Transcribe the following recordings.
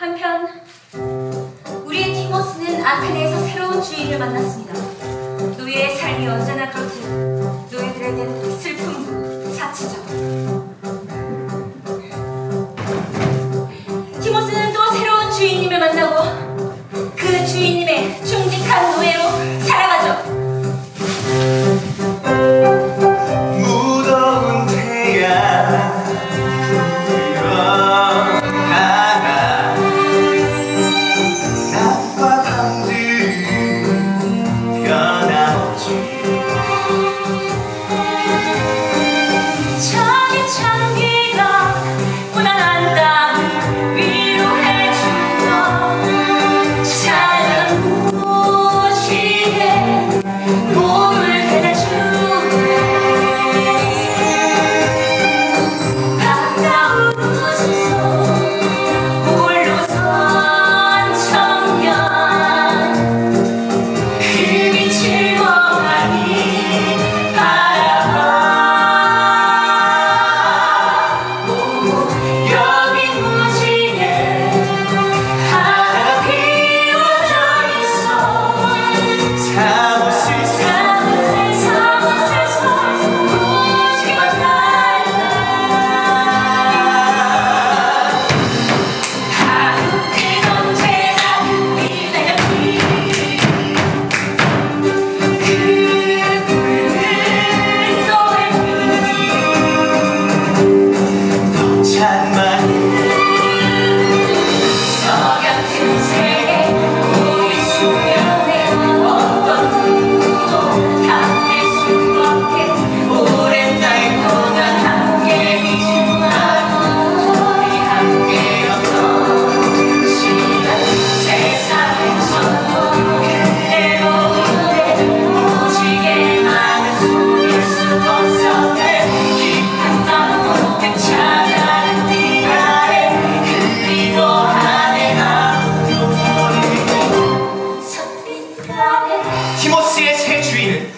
한편 우리의 티모스는 아테네에서 새로운 주인을 만났습니다. 노예의 삶이 언제나 그렇듯 노예들에겐 슬픔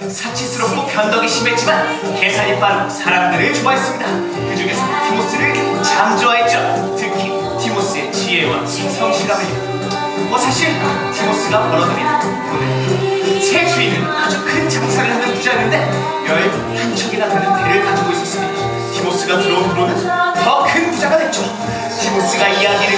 사치스럽고 변덕이 심했지만 계산이 빠르고 사람들을 좋아했습니다. 그 중에서 티모스를 참 좋아했죠. 특히 티모스의 지혜와 성실함을. 어, 뭐 사실 티모스가 벌어들인 돈을 새 주인은 아주 큰 장사를 하는 부자였는데 열한 척이나 되는 배를 가지고 있었으니 티모스가 들어온 후로는 더 큰 부자가 됐죠. 티모스가 이야기를